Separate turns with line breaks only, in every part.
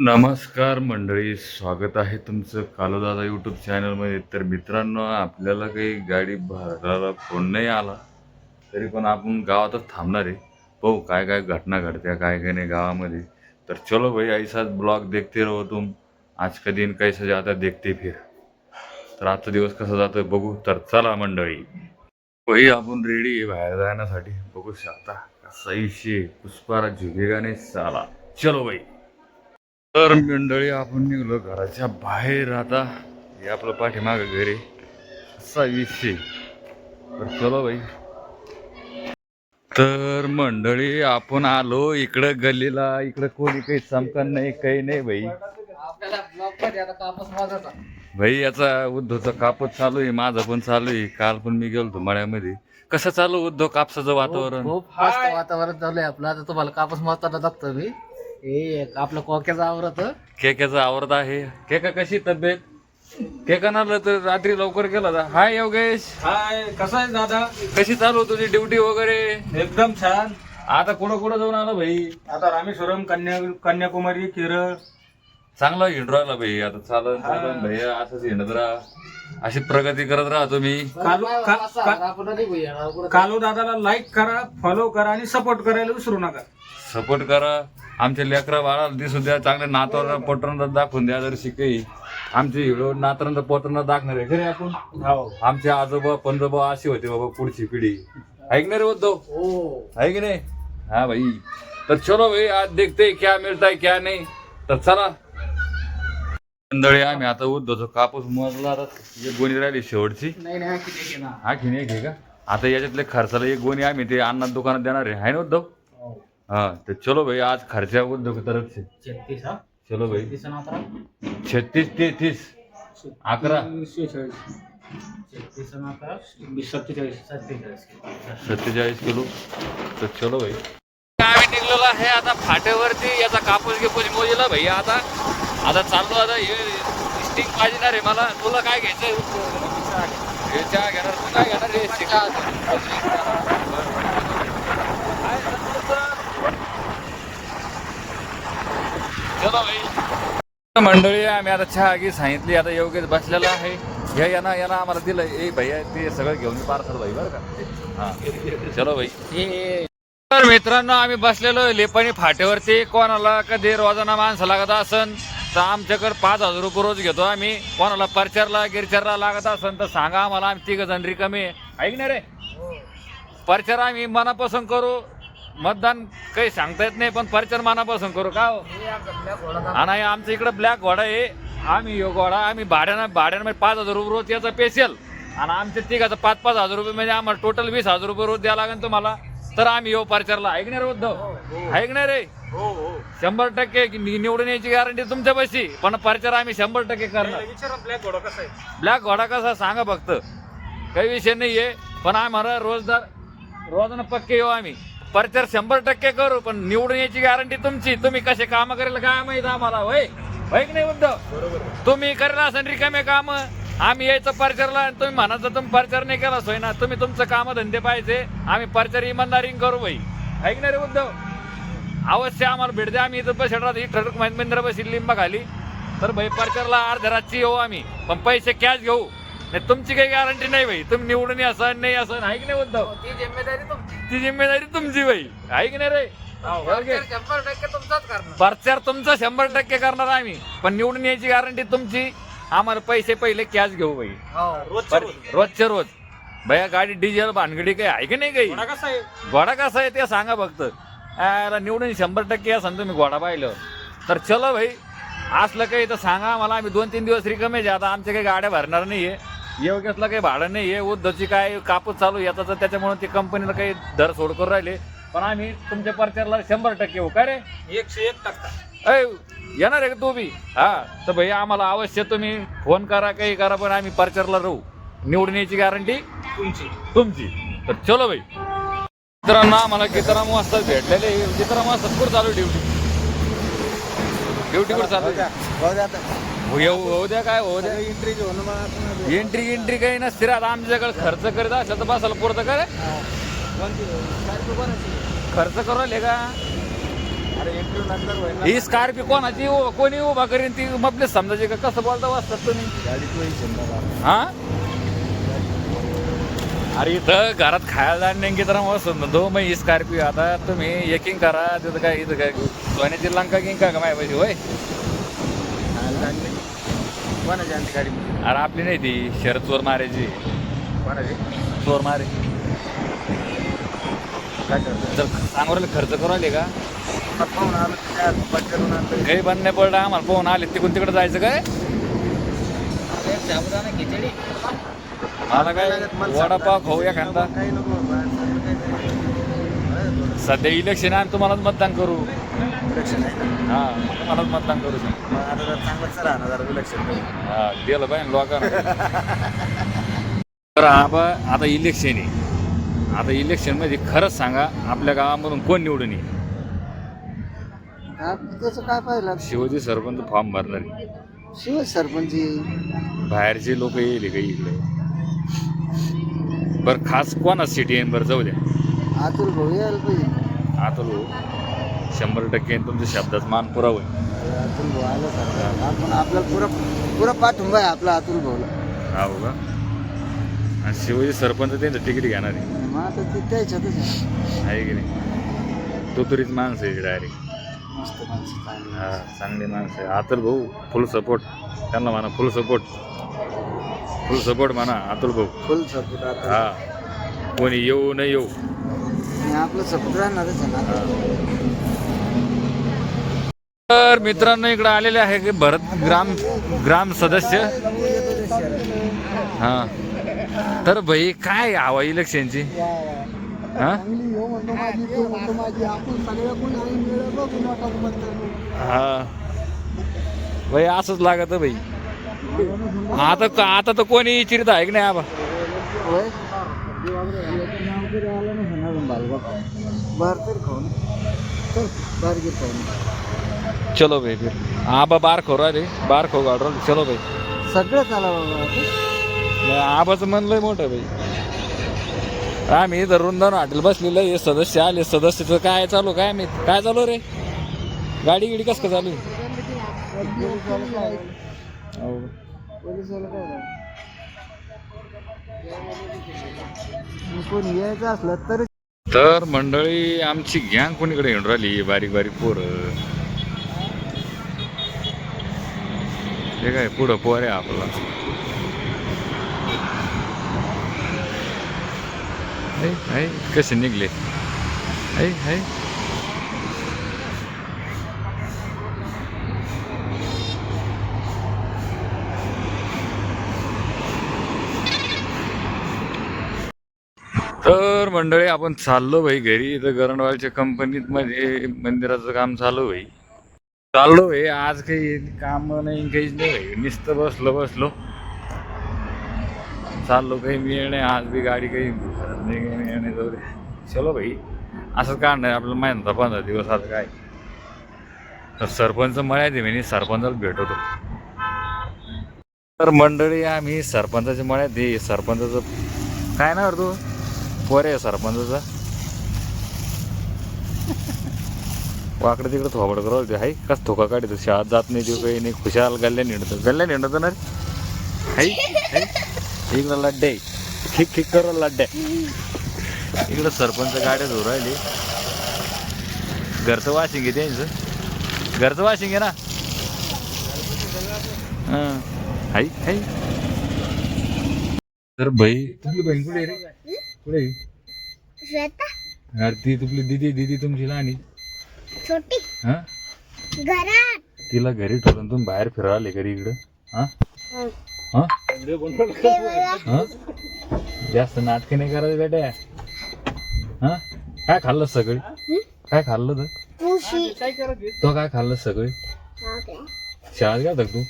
नमस्कार मंडळी स्वागत आहे तुमचं कालोदादा यूट्यूब चॅनलमध्ये तर मित्रांनो आपल्याला काही गाडी भरायला फोन नाही आला तरी पण आपण गावातच थांबणार आहे. पाहू काय काय घटना घडत्या काय काय नाही गावामध्ये. तर चलो भाई ऐसाच ब्लॉग देखते रहो तुम. आज का दिन कैसा जाता देखते फिर. तर आजचा दिवस कसा जातो बघू. तर चला मंडळी. भाई आपण रेडी आहे बाहेर जाण्यासाठी. बघू शकता कसा विषय पुष्पारा झुगेगाने नाही चलो भाई. तर मंडळी आपण निघलो घराच्या बाहेर आता. हे आपलं पाठीमाग घरी असा विषय. तर चलो बाई. तर मंडळी आपण आलो इकडं गल्लीला. इकडं कोणी काही चमकन नाही काही नाही भाई भाई याचा उद्धवचा कापच चालू आहे माझा पण चालू आहे. काल पण मी गेलो मळ्यामध्ये. कसं चालू उद्धव कापसाचं वातावरण?
खूप वातावरण चालू आहे आपलं. आता तुम्हाला कापूस मोजताना दाखतो मी. हे आपलं कोक्याचं आवरत
केकाचा आवडत आहे. केका कशी तब्येत? केका नाला तर रात्री लवकर गेला होता. हाय योगेश.
हाय कसा आहे दादा?
कशी चालू तुझी ड्युटी वगैरे?
एकदम छान.
आता कुठं कुठं जाऊन आला भाई?
आता रामेश्वरम कन्या कन्याकुमारी केरळ.
चांगला हिंड राहिला भाई. आता चालन चालन भाई. असंच हिंडत राहा. अशी प्रगती करत राहा तुम्ही.
कालू का- का- कालू दादाला लाईक करा फॉलो करा आणि सपोर्ट करायला विसरू नका.
सपोर्ट करा. आमच्या लेकरा बाळाला दिसू द्या चांगल्या नातवांना पोटरांना दाखवून द्या जर शिकई आमचे हिरो नातरांना पोटरांना दाखणार आहे. खरे आपण?
हो.
आमचे आजोबा पंजोबा अशी होते बाबा पुढची पिढी. ऐकणार उद्धव?
हो.
है की नाही? हाँ भाई तर चलो भाई आज देखते क्या मिळताय क्या नाही. तर चला. मंडळी आम्ही आता उद्धवचा कापूस मोजला एक गोणी राहिली शेवटची. हा खिने घे का आता याच्यातले खर्चाला एक गोणी आम्ही ते अन्नात दुकानात देणार आहे ना उद्धव?
हो.
हा तर चलो भाई आज खर्चा की तरफ से
छत्तीस हा
चलो भाई
छत्तीस
छत्तीस तेहतीस अकरा
सत्तेचाळीस
किलो तर चलो भाई आम्ही निघलेलो आहे आता फाट्यावरती याचा कापूस गिपूस मोजला भैया आता आता चाललो आता हे स्टिंग पाहिजे रे मला तुला काय घ्यायचं हे चहा घेणार तू काय घेणार रे चलो मंडळी आम्ही आता चहा घे सांगितली आता योगेश बसलेला आहे. हे यांना यांना आम्हाला दिलं ए भैया ते सगळं घेऊन पार्सल भाई बरं का? हा. चलो भाई तर मित्रांनो आम्ही बसलेलो लेपाणी फाट्यावरती. कोणाला कधी रोजाना माणसं लागत असन तर आमच्याकडे पाच हजार रुपये रोज घेतो आम्ही. कोणाला परचारला गिरचारला लागत असन तर सांगा आम्हाला. आम्ही तिघ जण रिकामे आहे. ऐक ना रे परचार आम्ही मनापासून करू. मतदान काही सांगता येत नाही पण परचार मनापासून करू का हो? आणि आमच्या इकडे ब्लॅक घोडा आहे. आम्ही यो घोडा आम्ही भाड्यानं भाड्यानं म्हणजे पाच हजार रुपये रोज याचा पेशल आणि आमच्या तिघाचं पाच पाच हजार रुपये म्हणजे आम्हाला टोटल वीस हजार रुपये रोज द्यावं लागेल तुम्हाला. तर आम्ही यो परचारला ऐकणार उद्धव ऐकणार रे
हो
शंभर टक्के नि- निवडून यायची गॅरंटी तुमच्यापाशी पण परचार आम्ही शंभर टक्के करणार.
ब्लॅक घोडा कसा
ब्लॅक घोडा कसा सांगा फक्त. काही विषय नाहीये पण आम्हाला रोजदार रोजानं पक्के येऊ आम्ही. परचार शंभर टक्के करू पण निवडून यायची गॅरंटी तुमची. तुम्ही कसे काम करेल काय माहीत आम्हाला होय? होय की नाही उद्धव तुम्ही करेल असं रिकामे काम. आम्ही यायचं परचारला आणि तुम्ही म्हणायचं तुम्ही परचार नाही केला सोय ना. तुम्ही तुमचं काम धंदे पाहिजे. आम्ही परचार इमानदारी करू भाई ऐक ना रे उद्धव अवश्य आम्हाला भेट द्या. आम्ही इथं बसेल राहतो ठरक महेंद्र बसील लिंबा खाली. तर भाई परचारला अर्ध्या रातची येऊ आम्ही. पण पैसे कॅश घेऊ. नाही तुमची काही गॅरंटी नाही भाई. तुम्ही निवडून असं नाही असं ऐक नाही उद्धव
ती जिम्मेदारी तुमची.
ती जिम्मेदारी तुमची भाई ऐक नाही रे.
शंभर टक्के तुमचाच करणार.
प्रचार तुमचा शंभर टक्के करणार आम्ही. पण निवडून यायची गॅरंटी तुमची. आम्हाला पैसे पहिले कॅश घेऊ भाई
हो.
रोजच्या रोज.
रोजच्या रोज. भैया गाडी डिझेल भानगडी काही आहे की नाही काही?
घोडा कसा आहे?
घोडा कसा आहे ते सांगा फक्त. याला निवडून शंभर टक्के या तुम्ही घोडा पाहिलं. तर चलो भाई असलं काही तर सांगा मला आम्ही दोन तीन दिवस रिकमे आता आमच्या काही गाड्या भरणार नाहीये. योगेशला काही भाडं नाही आहे उद्धवची काय कापूस चालू याचा त्याच्यामुळे ते कंपनीला काही दर सोड करून राहिले. पण आम्ही तुमच्या परचारला शंभर टक्के येऊ काय रे?
एकशे एक टक्का.
ऐ येणार आहे का तू बी? हा तर भाई आम्हाला अवश्य तुम्ही फोन करा काही करा पण आम्ही परचारला राहू. निवडून यायची गॅरंटी
तुमची.
तुमची. तर चलो भाई. मित्रांनो आम्हाला गीताराम वाजता भेटलेले गीताराम वाजता कुठं चालू ड्युटी ड्युटी कुठं चालू हो होऊ द्या काय होऊ द्या. एंट्री एंट्री काही नसते. आता आमच्याकडे खर्च करीत असलं तर बसायला पुरतं का रे? खर्च करू राहिले का? ही स्कॉर्पिओ कोणाची कोणी उभा करीन ती मपले समजायचे का? कसं बोलता वाचतात तुम्ही? हा? अरे इथं घरात खायला नेमकी तर मस्त म्हणतो मग ही स्कॉर्पिओ आता तुम्ही एकिंग करा तिथं काय इथं काय सोन्याची लंका किंग का माय पाहिजे होय?
कोणाची आणली गाडी?
अरे आपली नाही ती शरद चोर मारायची
कोणाची?
चोर मारे.
काय करतो
जर खर्च करू आले का?
पाहून आलं त्या पटकरून आणलं.
काही बंद नाही पडलं आम्हाला पोहून आले तिकडून तिकडे जायचं काय?
खिचडी.
मला काय वडापाव खाऊ एखादा?
काही नको. बाहेर काही नाही.
सध्या इलेक्शन आहे आणि तुम्हालाच मतदान करू.
विलक्षण आहे. ना
हा तुम्हालाच मतदान करू शकतो.
मग आता जर चांगलंच राहणार जरा विलक्षण.
हा दिलं पाहिजे लोकांना. तर आबा आता इलेक्शन आहे. आता इलेक्शनमध्ये खरंच सांगा आपल्या गावामधून कोण निवडून येईल?
त्याचं काय पाहिलं?
शिवाजी सरपंच फॉर्म भरणार आहे.
शिव सरपंच
बाहेरचे लोक येईल का इकडे? बरं खास कोणाच सिटी आहे बरं जाऊ द्या.
अतुल भाऊ यायला पाहिजे.
आता लोक शंभर टक्के तुमच्या शब्दात मान पुरावा.
अतुल भाऊ आलं सर आपण आपल्याला पुरा पुरा पाठिंबा आहे आपला अतुल भाऊला
हा बघा. आणि शिवाजी सरपंच त्यांचं तिकीट घेणार आहे.
मग आता ते त्याच्यातच आहे.
आहे की नाही? तो तरीच माणसं आहे डायरेक्ट
मस्त माणसं चांगली
हा चांगली माणसं आहे. अतुल भाऊ फुल सपोर्ट त्यांना म्हणा फुल सपोर्ट फुल सपोर्ट म्हणा अतुल भाऊ.
फुल सपोर्ट आता
हा. कोणी येऊ न येऊ.
आणि आपलं सपोर्ट राहणारच आहे ना.
तर मित्रांनो इकडे आलेले आहे की भरत ग्राम ग्राम सदस्य. हा. तर भाई काय हवा इलेक्शनची? हा? भाई असंच लागत भाई. आता आता तर कोणी चिरत आहे की नाही आबा?
होय तर खाऊन. चल खाऊन
चलो भाई फिर। आबा बार खो रे। बार खो गाड चलो भाई।
सगळं चाला बाबा
नाही, आबाचं मन लय मोठं भाई। आम्ही इथं रुंदावून हॉटेल बसलेलं हे सदस्य आले सदस्याचं काय चालू काय मी काय चालू रे? गाडी गिडी कस का चालू हो.
पोलिसवाला काय? कोणी यायचं असलं तर
तर मंडळी आमची गँग कोणीकडे येऊन राहिली? बारीक बारीक पोरं. हे काय पुढं पोर आहे आपला? ऐ, कसे निघले? ऐ, ऐ. तर मंडळी आपण चाललो भाई घरी. इथं गरणवालच्या कंपनीत मध्ये मंदिराचं काम चालू भाई चाललो हे आज काही काम नाही काहीच नाही. भाई नुसतं बसलो बसलो. चाललो काही मिळ नाही. आज बी गाडी काही नाही काही मिळ नाही जाऊ चलो भाई. असं काढणार नाही आपल्याला माहिती नव्हतं पंधरा दिवस आता काय. सरपंच मळ्यात मी म्हणे सरपंचाला भेटवतो. तर मंडळी आम्ही सरपंचाच्या मळ्यात दे सरपंचाचं काय नाही तू? पोरे आहे वाकडं तिकडं थोबड करावं ते हाय कस धोका काढतो शाळेत जात नाही देऊ काही नाही खुशाल गल्ल्या निंडतो गल्ल्या निंडतो ना रे. हाय इकडं लड्डे. खिक खिक करू लड्डे. इकडं सरपंच गाड्या धुवून राहिली. घरचं वाशिंग आहे त्यांचं. घरचं वाशिंग आहे ना? हां. हाय हाय. तर भाई तुझी बहीण कुठे रे? कुठे अरे ती तुपली दिदी दिदी तुमची लहानी
छोटी.
हा?
घरात.
तिला घरी ठेवून तुम्ही बाहेर फिरायला घरी इकडं? हा? हा. हा? जास्त नाटक नाही करायचं बेटा. हा? काय खाल्लं सगळे? काय खाल्लं तर? तो काय खाल्लं सगळे? शाळेत गेला होता का तू?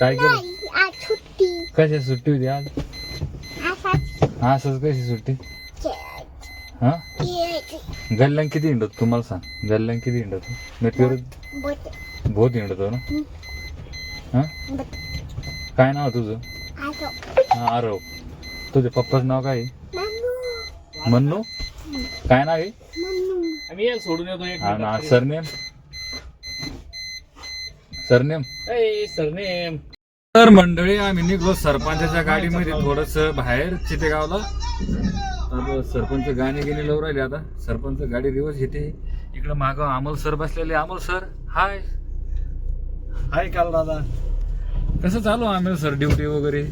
काय केलं?
आज सुट्टी.
कशा सुट्टी होती आज?
असाच
असंच कशी सुट्टी. हा?
खेळायची.
गल्ल्यां किती हिंडत तुम्हाला सांग? गल्ल्यां किती हिंडत?
बोट.
बहुत हिंडतो ना? हा?
बोट.
काय नाव आहे तुझं?
असं.
हा आरव. तुझ्या पप्पाचं नाव काय. मन्नू. काय नाव आहे?
सोडून येतो एक
हा ना. सरनेम? सरनेम?
ए, सरनेम.
तर मंडळी आम्ही निघलो सरपंचाच्या गाडीमध्ये थोडस बाहेर चितेगावला. तर सरपंच गाणे गेणे लावून राहिले आता. सरपंच गाडी रिवर्स येते इकडं माग अमोल सर बसलेले. Amol sir hi.
हाय काल दादा.
कसं चालू अमोल सर ड्युटी वगैरे?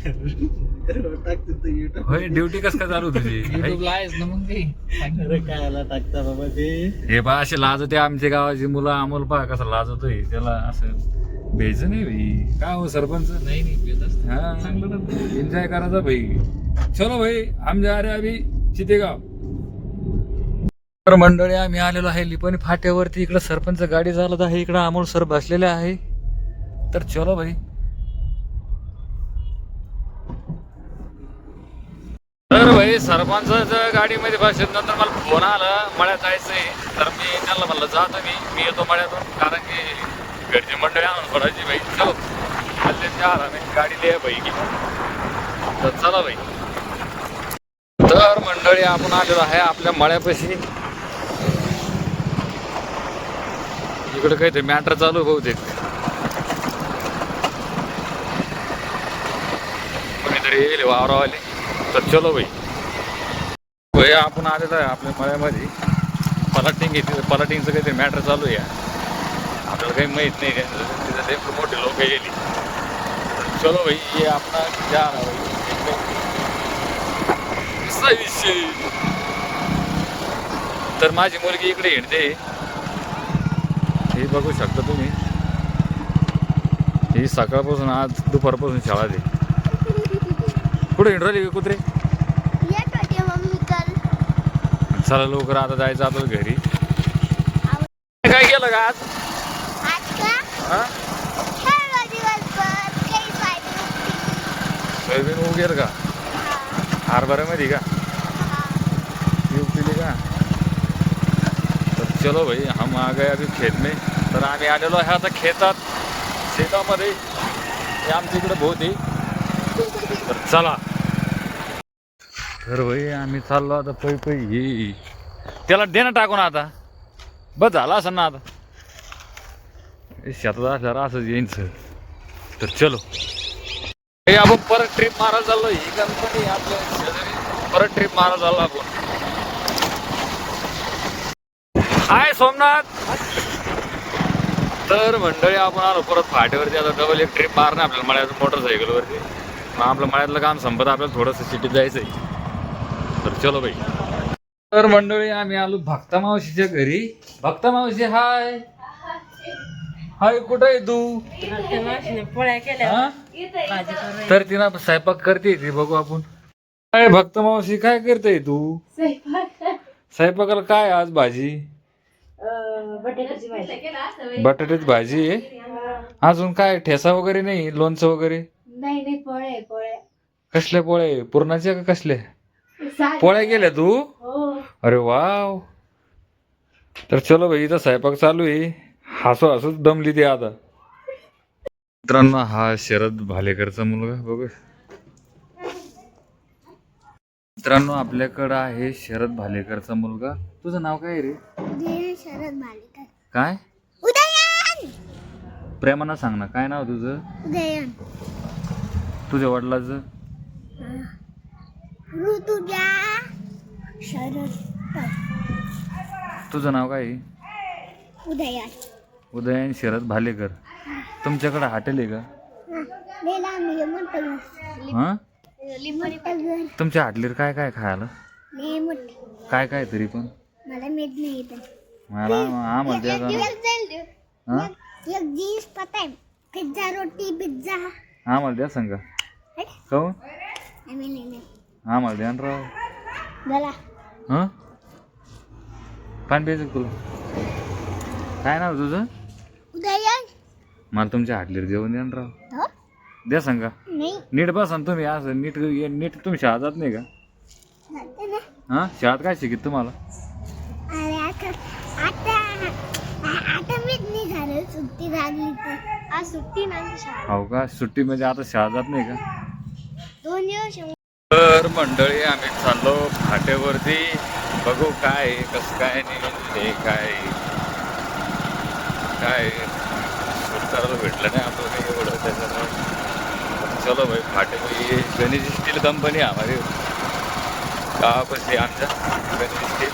होय ड्युटी कसं काय चालू तुझी?
युट्यूबला आहेस ना मग ते.
काय आला टाकता बाबा ते?
हे पा असे लाजते आमच्या गावाची मुलं अमोल पहा कसं लाजतोय. त्याला असं भेज नाही भाई काय हो सरपंच?
नाही.
हा.
चांगलं
एन्जॉय करायचा भाई चलो भाई आम जा रे अभि चितेगाव. तर मंडळी आम्ही आलेलो आहे लिपणी फाट्यावरती. इकडं सरपंच गाडी चालत आहे इकडं अमोल सर बसलेले आहे. तर चलो भाई सरपंच भाई गाडीमध्ये बसत नंतर मला फोन आला मळ्यात जायचं आहे. तर मी त्यांना म्हणलं जातो मी मी येतो मळ्यातून. कारण की घरची मंडळी आणून पडायची भाई चलो. हल्ले त्या आरामे गाडी लिहा बाई. की तर चला भाई तर मंडळी आपण आलेलो आहे आपल्या मळ्यापाशी. इकडे काहीतरी मॅटर चालू बहुतेक. कोणीतरी येईल वावरावाले. तर चलो भाई हे आपण आलेलो आहे आपल्या मळ्यामध्ये. पलाटिंग घेतली पलाटिंगचं काहीतरी मॅटर चालू आहे. आपल्याला काही माहीत नाही तिथं ते मोठे लोक गेली चलो भाई ये अपना जा रहा भाई. तर माझी मुलगी इकडे हिंडते हे बघू शकता तुम्ही. ही सकाळपासून आज दुपारपासून शाळा दे कुठे हिंड कुत्रे
येत होते मम्मी काल
चला लवकर आता जायचं आपल्याला घरी. काय केलं का आज?
का
हा? सोयाबीन उगेल का?
हा,
हरभऱ्यामध्ये का? का? तर चलो भाई हम आ गए अभी खेत में तर आम्ही आलेलो आहे आता खेतात शेतामध्ये. हे आमच्या इकडे भोवती. तर चला. तर भाई आम्ही चाललो आता पै पै ये त्याला दे ना टाकून आता. बस झाला असं ना आता. शेतात असल्यावर असंच येईन सर तर चलो. हे आपण परत ट्रिप मारा चाललो. ही गणपती आपल्या शेजारी. परत ट्रिप मारा चाललो आपण. हाय सोमनाथ. तर मंडळी आपण आलो परत फाटेवरती आता डबल एक ट्रिप मारणं आपल्याला मळ्यात मोटरसायकलवरती मग आपलं मळ्यातलं काम संपत आपल्याला थोडंसं सिटीत जायचं आहे चलो बाई तर मंडळी आम्ही आलो भक्ता मावशीच्या घरी. भक्ता मावशी हाय. हाय कुठं आहे तू?
पोळ्या केल्या.
हा?
भाजी करू
तर तिनं स्वयंपाक करते ती बघू आपण. काय भक्त मावशी काय करते तू? स्वयंपाकाला काय आज भाजी?
बटाट्याची भाजी
बटाट्याची भाजी आहे. अजून काय ठेसा वगैरे नाही लोणचं वगैरे?
नाही नाही पोळे पोळे
कसल्या पोळ्या पुरणाच्या का कसल्या? पोळ्या गेल्या तू?
हो.
अरे वाव. तर चलो भाई इथं स्वयंपाक चालू आहे. हसू हसूच दमली ती आता. मित्रांनो हा शरद भालेकरचा मुलगा बघू. मित्रांनो आपल्याकडं आहे शरद भालेकरचा मुलगा. तुझं नाव काय रे?
शरद मालिका
काय?
उदयन!
प्रेमानं सांग ना काय नाव तुझं? तुझ्या वडिलाचं?
ऋतुजा शरद
तुझं नाव काय आहे?
उदयन
उदयन शरद भालेकर. तुमच्याकडे हॉटेल आहे का?
लेला मी
हां तुमच्या हॉटेलीवर काय काय खायला? काय काय तरी पण.
मला माहीत नाही येत
मला आम्हाला द्या जरा. हा?
एक- एक दिवस पता आहे. पिझ्झा रोटी पिझ्झा.
आम्हाला द्या सांगा. काहून?
आम्ही नाही नाही.
आम्हाला द्या ना राव. हां? पाणी प्यायचं का तुला? काय नाव तुझं? मला तुमच्या हाटलीवर जेवण द्या ना राव.
हो?
द्या सांगा.
नाही.
नीट बसा ना तुम्ही असं नीट नीट तुम्ही शाळा जात नाही का?
ना.
हां? शाळेत काय शिकित तुम्हाला?
अरे आता आता आ- आता मीच नाही झालं सुट्टी लागली तर. आज सुट्टी नाही शाळा
हो का? सुट्टी म्हणजे आता शाळा जात नाही का?
दोन दिवस
मंडळी आम्ही चाललो फाटेवरती बघू काय आहे, कसं काय नाही काय काय करायला भेटलं नाही आपलं काही एवढं त्याच्यामुळे. चलो भाई फाटे भाई गणेश स्टील कंपनी है गावापाशी आमच्या? गणेश स्टील.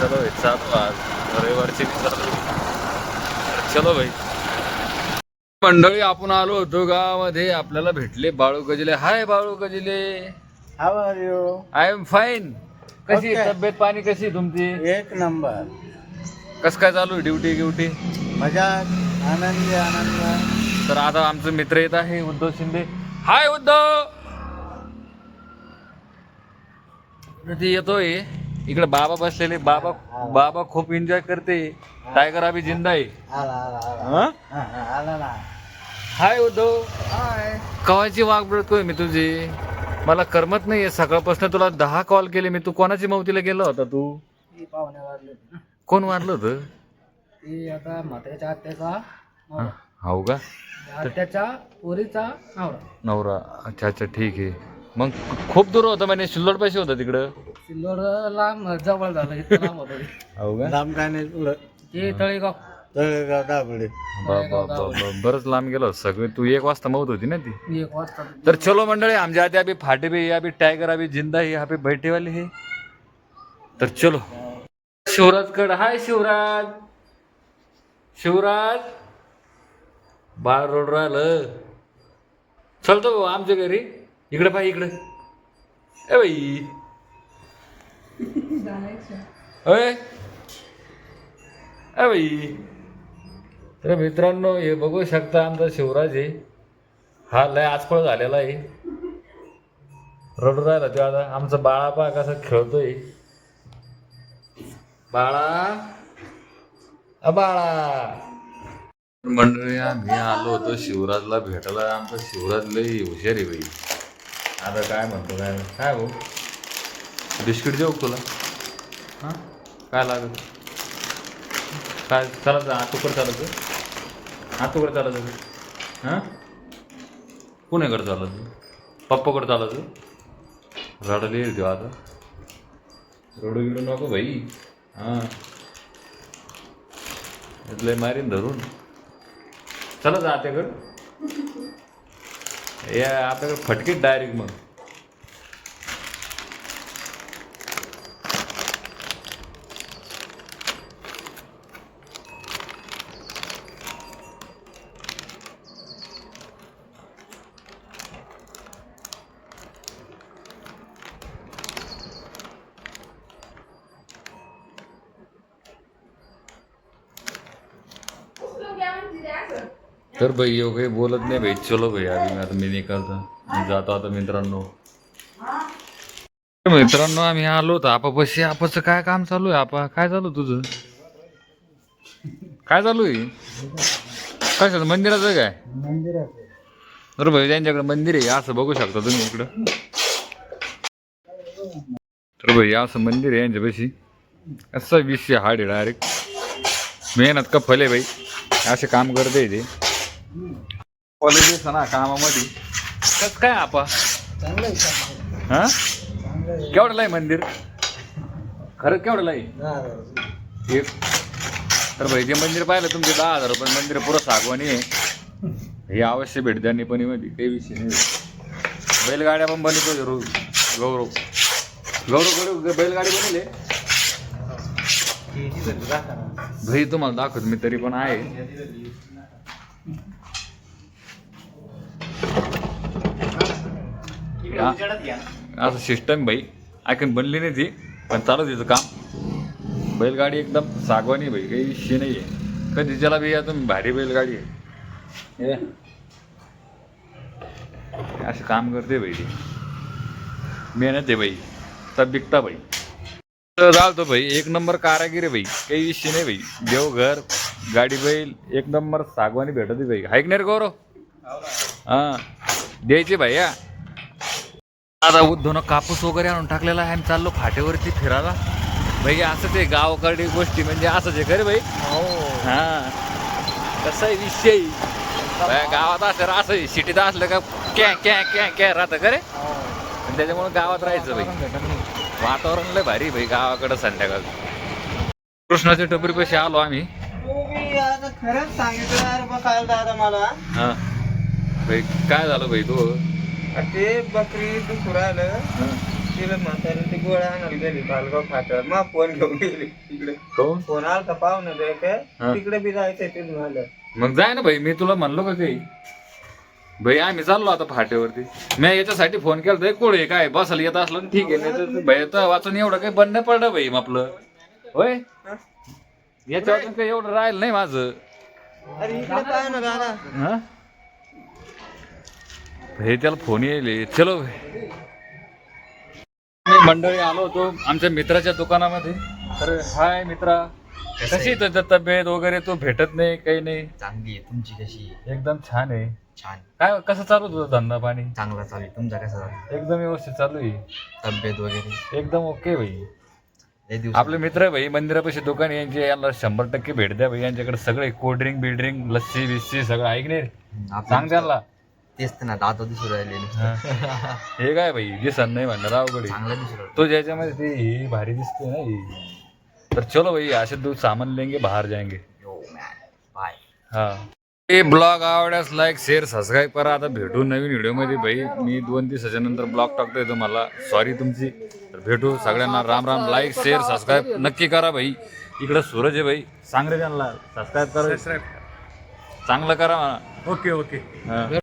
चलो भाई चालू आज. रविवारची विचारलो चालू. चलो भाई. मंडळी आपण आलो होतो गावामध्ये. आपल्याला भेटले Balu Gajile. Hi Balu Gajile.
How are you
I am fine कशी
Okay.
तब्येत पाणी कशी तुमची?
एक नंबर.
कसं काय चालू आहे ड्युटी ड्युटी
मजा आनंदी आनंद.
तर आता आमचं मित्र येत आहे उद्धव शिंदे. हाय उद्धव! तर ते येतोय? इकडे बाबा बसलेले. बाबा बाबा खूप एन्जॉय करते. टायगर अभि जिंदा आहे.
आला आला आला.
हा?
हा, हा, आला ना.
हाय उद्धव.
हाय.
कवाची वाघ बळतोय मी तुझी? मला करमत नाहीये. सकाळपासून तुला दहा कॉल केले. मी तू कोणाची मवतीला गेला होता तू?
पाहुणे वाढले
कोण वाढलं होतं?
ती आता म्हाताऱ्याच्या आत्याचा
हा, हो का?
आत्याच्या पोरीचा नवरा.
नवरा. अच्छा अच्छा ठीक आहे. मग खूप दूर होतं म्हणजे शिल्लोड पैसे होतं तिकडं?
सिल्लोड लांब जवळ झालं. इतकं लांब होतं. ते.
हो का?
लांब काय नाही.
ते तळेगाव.
तळेगाव दाबडे
बरंच लांब गेलो. सगळे तू एक वाजता मौत होती ना ती?
एक वाजता
तर चलो मंडळी आमचे आते अभी फाटे भी अभी टाइगर अभी जिंदा है यहाँ पे बैठे वाले है. तर चलो. शिवराज कड हाय शिवराज. शिवराज. बाळ रोड राहिलं. चलतो भाऊ आमच्या घरी. इकडे पाय इकडे. ए बाई. अय ए बाई. तर मित्रांनो हे बघू शकता आमचा शिवराज आहे. हा लय आजपळ झालेला आहे. रडू राहिला तो आता. आमचा बाळा पा कसा खेळतोय. बाळा. अ बाळा. मंडळी आम्ही आलो होतो शिवराजला भेटायला. आमचा शिवराज लय हुशार आहे बाई. आता काय म्हणतो काय काय भाऊ? बिस्किट देऊ तुला? हां? काय लागत काय चालत आतुकडे चालत आतुकडे चालत हां? कुणाकडे चालत पप्पाकडे चालत रडले येईल आता. रडू गिडू नको भाई. हां. लय मारीन धरून. चला जा आत्याकडं. या आपल्याकडे फटकेत डायरेक्ट मग तर भाई यो काही बोलत नाही भाई. चलो भाई आम्ही आता मी नाही मी जातो आता मित्रांनो. मित्रांनो आम्ही आलो होतो. आपापाशी आपाचं काय काम चालू आहे? आपा काय चालू आहे तुझं? काय चालू आहे? काय चालू मंदिराचं काय? तर भाई त्यांच्याकडे मंदिर आहे. असं बघू शकता तुम्ही इकडं. तर भाई असं मंदिर आहे यांच्यापाशी. असं विषय हाड आहे डायरेक्ट मेहनत का फले भाई? असे काम करते ते कॉलेज ना कामामध्ये. कस काय आपा?
चांगलं आहे चांगलं
हा?
आहे.
केवढं मंदिर? खरं केवढं
दहा हजार.
एक तर भाई जे मंदिर पाहिलं तुमचे दहा हजार रुपये मंदिर पुरं सागवानी आहे. हे अवश्य भेट द्या निपणीमध्ये काही विषय नाही. बैलगाड्या पण बनवतो रो गौरव. गौरव गौरव बैलगाडी बनवले भाई तुम्हाला दाखवतो मी तरी पण आहे. असं सिस्टम भाई ऐकून बनली नाही ती पण चालू तिचं काम. बैलगाडी एकदम सागवानी भाई काही विषय नाही आहे कधी त्याला बी या तुम्ही भारी बैलगाडी आहे. असं काम करते भाई ती. मेहनत आहे भाई तर बिकता भाई चालतो भाई एक नंबर कारागिरी भाई काही विषय नाही भाई देवघर गाडी बैल एक नंबर सागवानी भेटत भाई हाईक नाही रे गौरव? हा. द्यायचे भाई या आता उद्धवनं कापूस वगैरे आणून टाकलेला आहे आणि चाललो फाटेवरती फिरायला. भाई असंच आहे गावाकडे गोष्टी म्हणजे असंच आहे खरे भाई. हा. कसं आहे विषय? गावात असं असं आहे सिटीत असलं का कॅ कॅ कॅ कॅ राहतं खरे? आणि त्याच्यामुळे गावात राहायचं भाई. वातावरण लय भारी भाई गावाकडं संध्याकाळ. कृष्णाच्या टपरी पैसे आलो आम्ही.
खरंच सांगितलं
हा. काय झालं भाई तू?
ते बकरी दुखू राहिलं तिला म्हातारी ती गोळ्या आणायला गेली पालगाव फाट्यावर. मग फोन घेऊन गेली. तिकडे
कोण?
फोन आलता पाहुणं
हा.
तिकडे बी जायचंय तिथून आलं.
मग जाय ना भाई मी तुला म्हणलो का काही? भाई आम्ही चाललो आता फाट्यावरती. मी याच्यासाठी फोन केला तर कोळे काय? बसायला येत असलं ना ठीक आहे नाही तर भाई तर वाचून एवढं काही बंद नाही पडलं भाई आपलं. होय? याच्या वाचून काही एवढं राहिलं नाही माझं.
अरे इकडे पाय ना दादा.
हा? हे त्याला फोन येईल. चलो. भाई मी मंडळी आलो होतो आमच्या मित्राच्या दुकानामध्ये. तर हाय मित्रा कशी तुझं तब्येत वगैरे? तू भेटत नाही काही नाही?
चांगली आहे. तुमची कशी आहे?
एकदम छान आहे.
छान.
काय कसं चालू तुझं धंदा पाणी?
चांगला चालू आहे. तुमचा कसा चालू आहे?
एकदम व्यवस्थित चालू आहे.
तब्येत वगैरे?
एकदम ओके भाई.
लय दिवस
आपले मित्र आहे भाई मंदिरापाशी दुकान आहे, यांचे यांना शंभर टक्के भेट द्या भाई. यांच्याकडे सगळे कोल्ड्रिंक बिल्ड्रिंक लस्सी बिस्सी सगळं ऐक नाही. सांग त्यांना.
तेच तर ना दादा दिसू राहिले.
हे. काय भाई दिसन नाही म्हणणार अवघड आहे.
चांगलं दिसू राहिलं.
तो ज्याच्यामध्ये ते ही भारी दिसते ना ही. तर चलो भाई असे दो सामान लेंगे बाहेर जाएंगे
यो मॅन बाय
हा. हे ब्लॉग आवडल्यास लाईक शेअर सबस्क्राईब करा. आता भेटू नवीन व्हिडिओमध्ये भाई मी दोन दिवसाच्या नंतर ब्लॉग टाकतोय तुम्हाला. सॉरी तुमची. तर भेटू सगळ्यांना. Ram Ram. Like share subscribe नक्की करा भाई इकडं सूरज आहे भाई सांग रे त्यांना. सबस्क्राईब करा. चांगलं करा
ओके ओके
हा.